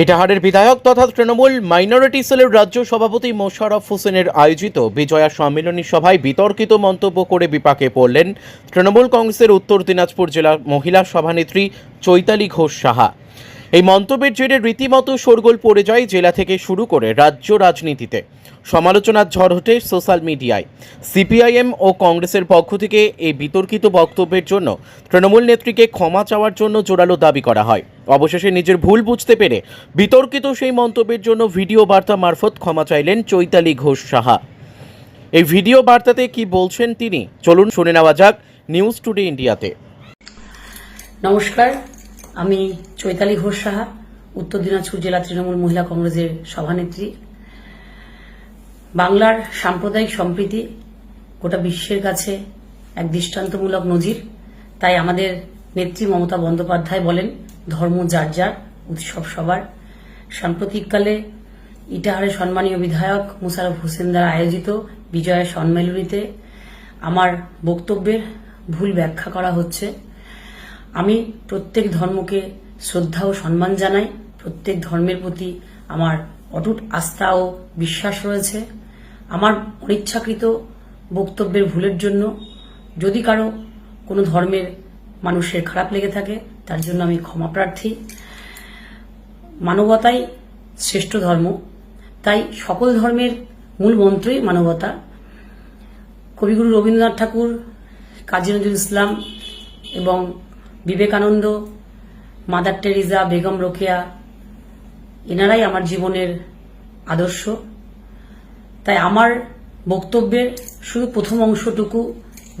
ইটাহারের বিধায়ক তথা তৃণমূল মাইনরিটি সেলের রাজ্য সভাপতি মোশারফ হোসেনের আয়োজিত বিজয়া সম্মেলনী সভায় বিতর্কিত মন্তব্য করে বিপাকে পড়লেন তৃণমূল কংগ্রেসের উত্তর দিনাজপুর জেলা মহিলা সভানেত্রী চৈতালি ঘোষ সাহা। এই মন্তব্যের জেরে রীতিমতো শোরগোল পড়ে যায় জেলা থেকে শুরু করে রাজ্য রাজনীতিতে। সমালোচনার ঝড় ওঠে সোশ্যাল মিডিয়ায়। সিপিআইএম ও কংগ্রেসের পক্ষ থেকে এই বিতর্কিত বক্তব্যের জন্য তৃণমূল নেত্রীকে ক্ষমা চাওয়ার জন্য জোরালো দাবি করা হয়। অবশেষে নিজের ভুল বুঝতে পেরে বিতর্কিত সেই মন্তব্যের জন্য ভিডিও বার্তা মারফত ক্ষমা চাইলেন চৈতালি ঘোষ সাহা। এই ভিডিও বার্তাতে কি বলছেন তিনি? চলুন শুনে নেওয়া যাক নিউজ টুডে ইন্ডিয়াতে। নমস্কার আমি চৈতালি ঘোষ সাহা, উত্তর দিনাজপুর জেলা তৃণমূল মহিলা কংগ্রেসের সভানেত্রী। বাংলার সাম্প্রদায়িক সম্প্রীতি গোটা বিশ্বের কাছে এক দৃষ্টান্তমূলক নজির। তাই আমাদের নেত্রী মমতা বন্দ্যোপাধ্যায় বলেন, ধর্ম যার যার, উৎসব সবার। সাম্প্রতিককালে ইটাহারের সম্মানীয় বিধায়ক মুশারফ হোসেন দ্বারা আয়োজিত বিজয়া সম্মেলনীতে আমার বক্তব্যের ভুল ব্যাখ্যা করা হচ্ছে। আমি প্রত্যেক ধর্মকে শ্রদ্ধা ও সম্মান জানাই। প্রত্যেক ধর্মের প্রতি আমার অটুট আস্থা ও বিশ্বাস রয়েছে। আমার অনিচ্ছাকৃত বক্তব্যের ভুলের জন্য যদি কারও কোনো ধর্মের মানুষের খারাপ লেগে থাকে, তার জন্য আমি ক্ষমা প্রার্থী। মানবতাই শ্রেষ্ঠ ধর্ম। তাই সকল ধর্মের মূল মন্ত্রই মানবতা। কবিগুরু রবীন্দ্রনাথ ঠাকুর, কাজী নজরুল ইসলাম এবং বিবেকানন্দ, মাদার টেরিজা বেগম রোকেয়া, এনারাই আমার জীবনের আদর্শ। তাই আমার বক্তব্যের শুধু প্রথম অংশটুকু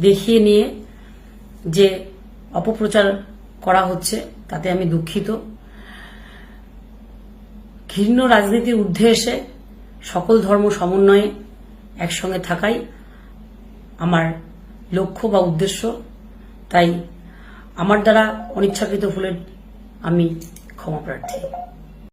দেখিয়ে নিয়ে যে অপপ্রচার করা হচ্ছে, তাতে আমি দুঃখিত। ঘৃণ্য রাজনীতির ঊর্ধ্বে এসে সকল ধর্ম সমন্বয়ে একসঙ্গে থাকাই আমার লক্ষ্য বা উদ্দেশ্য। তাই আমার দ্বারা অনিচ্ছাকৃত ভুলের আমি ক্ষমা প্রার্থী।